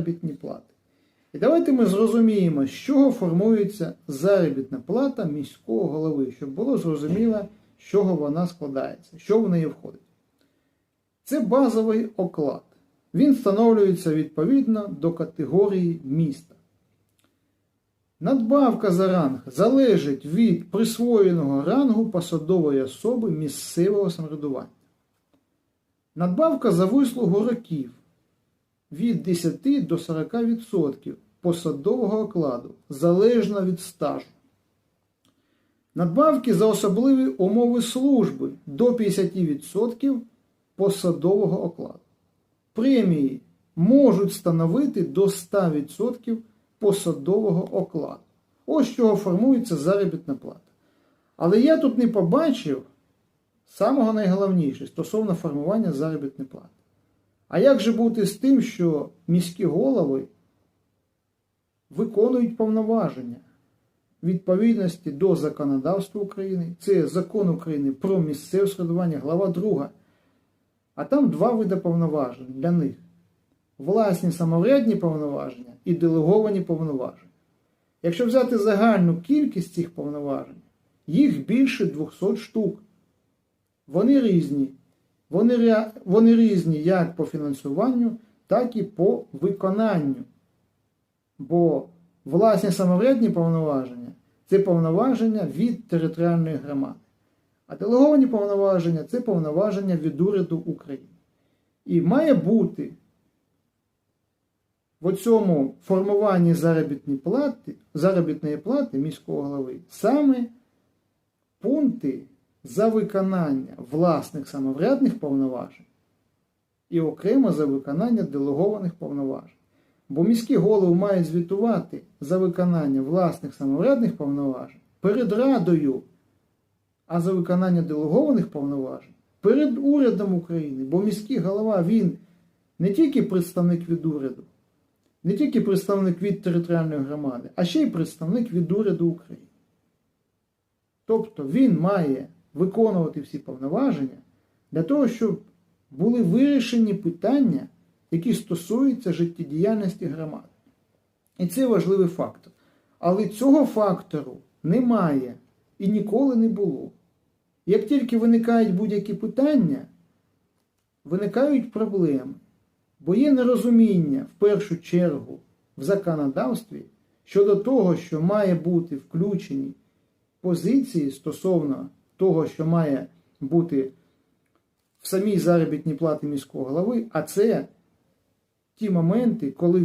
заробітні плати. І давайте ми зрозуміємо, з чого формується заробітна плата міського голови, щоб було зрозуміло, з чого вона складається, що в неї входить. Це базовий оклад. Він встановлюється відповідно до категорії міста. Надбавка за ранг залежить від присвоєного рангу посадової особи місцевого самоврядування. Надбавка за вислугу років від 10 до 40% посадового окладу залежно від стажу. Надбавки за особливі умови служби до 50% посадового окладу. Премії можуть становити до 100% посадового окладу. Ось чого формується заробітна плата. Але я тут не побачив самого найголовніше стосовно формування заробітної плати. А як же бути з тим, що міські голови виконують повноваження відповідності до законодавства України? Це закон України про місцеве самоврядування, глава 2. А там два види повноважень для них: власні самоврядні повноваження і делеговані повноваження. Якщо взяти загальну кількість цих повноважень, їх більше 200 штук. Вони різні. Вони, вони різні як по фінансуванню, так і по виконанню. Бо власні самоврядні повноваження це повноваження від територіальної громади. А делеговані повноваження це повноваження від уряду України. І має бути в цьому формуванні заробітної плати, заробітної плати міського голови саме пункти за виконання власних самоврядних повноважень і окремо за виконання делегованих повноважень. Бо міські голови мають звітувати за виконання власних самоврядних повноважень перед Радою, а за виконання делегованих повноважень перед урядом України. Бо міський голова він не тільки представник від уряду, не тільки представник від територіальної громади, а ще й представник від уряду України. Тобто він має виконувати всі повноваження для того, щоб були вирішені питання, які стосуються життєдіяльності громади. І це важливий фактор. Але цього фактору немає і ніколи не було. Як тільки виникають будь-які питання, виникають проблеми, бо є нерозуміння в першу чергу в законодавстві щодо того, що має бути включені позиції стосовно того, що має бути в самій заробітній платі міського голови, а це ті моменти, коли